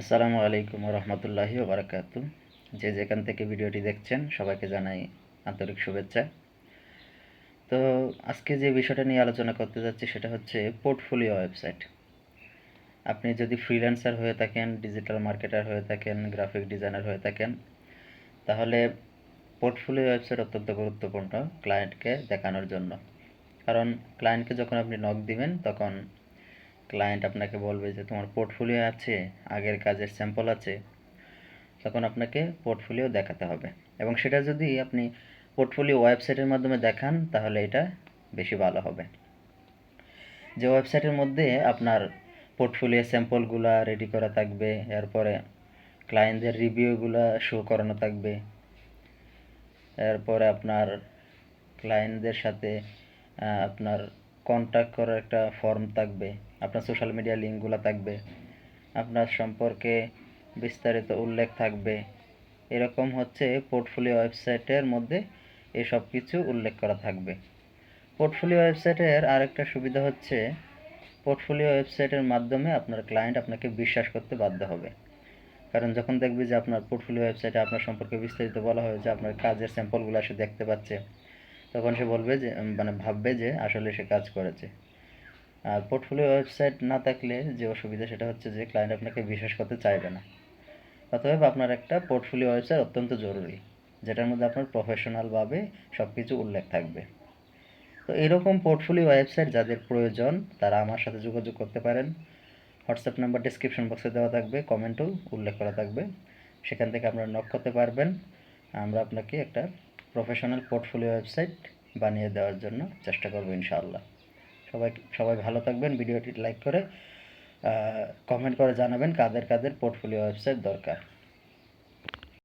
আসসালামু আলাইকুম রহমতুল্লাহি বারাকাত যে যেখান থেকে ভিডিওটি দেখছেন, সবাইকে জানাই আন্তরিক শুভেচ্ছা। তো আজকে যে বিষয়টা নিয়ে আলোচনা করতে যাচ্ছি, সেটা হচ্ছে পোর্টফোলিও ওয়েবসাইট। আপনি যদি ফ্রিল্যান্সার হয়ে থাকেন, ডিজিটাল মার্কেটার হয়ে থাকেন, গ্রাফিক ডিজাইনার হয়ে থাকেন, তাহলে পোর্টফোলিও ওয়েবসাইট অত্যন্ত গুরুত্বপূর্ণ ক্লায়েন্টকে দেখানোর জন্য। কারণ ক্লায়েন্টকে যখন আপনি নক দিবেন, তখন ক্লায়েন্ট আপনাকে বলবে যে তোমার পোর্টফোলিও আছে, আগের কাজের স্যাম্পল আছে, তখন আপনাকে পোর্টফোলিও দেখাতে হবে। এবং সেটা যদি আপনি পোর্টফোলিও ওয়েবসাইটের মাধ্যমে দেখান, তাহলে এটা বেশি ভালো হবে। যে ওয়েবসাইটের মধ্যে আপনার পোর্টফোলিও স্যাম্পলগুলো রেডি করা থাকবে, এরপরে ক্লায়েন্টদের রিভিউগুলো শো করানো থাকবে, এরপরে আপনার ক্লায়েন্টদের সাথে আপনার কন্ট্যাক্ট করার একটা ফর্ম থাকবে আপনার সোশ্যাল মিডিয়া লিঙ্কগুলো থাকবে, আপনার সম্পর্কে বিস্তারিত উল্লেখ থাকবে। এরকম হচ্ছে পোর্টফোলিও ওয়েবসাইটের মধ্যে এসব কিছু উল্লেখ করা থাকবে। পোর্টফোলিও ওয়েবসাইটের আরেকটা সুবিধা হচ্ছে পোর্টফোলিও ওয়েবসাইটের মাধ্যমে আপনার ক্লায়েন্ট আপনাকে বিশ্বাস করতে বাধ্য হবে। কারণ যখন দেখবে যে আপনার পোর্টফোলিও ওয়েবসাইটে আপনার সম্পর্কে বিস্তারিত বলা হয়েছে, আপনার কাজের স্যাম্পলগুলো সে দেখতে পাচ্ছে, তখন সে বলবে যে মানে ভাববে যে আসলে সে কাজ করেছে। আর পোর্টফোলিও ওয়েবসাইট না থাকলে যে অসুবিধা সেটা হচ্ছে যে ক্লায়েন্ট আপনাকে বিশ্বাস করতে চাইবে না। অতএব আপনার একটা পোর্টফোলিও ওয়েবসাইট অত্যন্ত জরুরি, যেটার মধ্যে আপনার প্রফেশনালভাবে সব কিছু উল্লেখ থাকবে। তো এরকম পোর্টফোলিও ওয়েবসাইট যাদের প্রয়োজন, তারা আমার সাথে যোগাযোগ করতে পারেন। হোয়াটসঅ্যাপ নাম্বার ডিসক্রিপশন বক্সে দেওয়া থাকবে কমেন্টও উল্লেখ করা থাকবে। সেখান থেকে আপনারা নক করতে পারবেন। আমরা আপনাকে একটা প্রফেশনাল পোর্টফোলিও ওয়েবসাইট বানিয়ে দেওয়ার জন্য চেষ্টা করব ইনশাআল্লাহ। সবাই সবাই ভালো থাকবেন, ভিডিওটি লাইক করে কমেন্ট করে জানাবেন কাদের কাদের পোর্টফোলিও ওয়েবসাইট দরকার।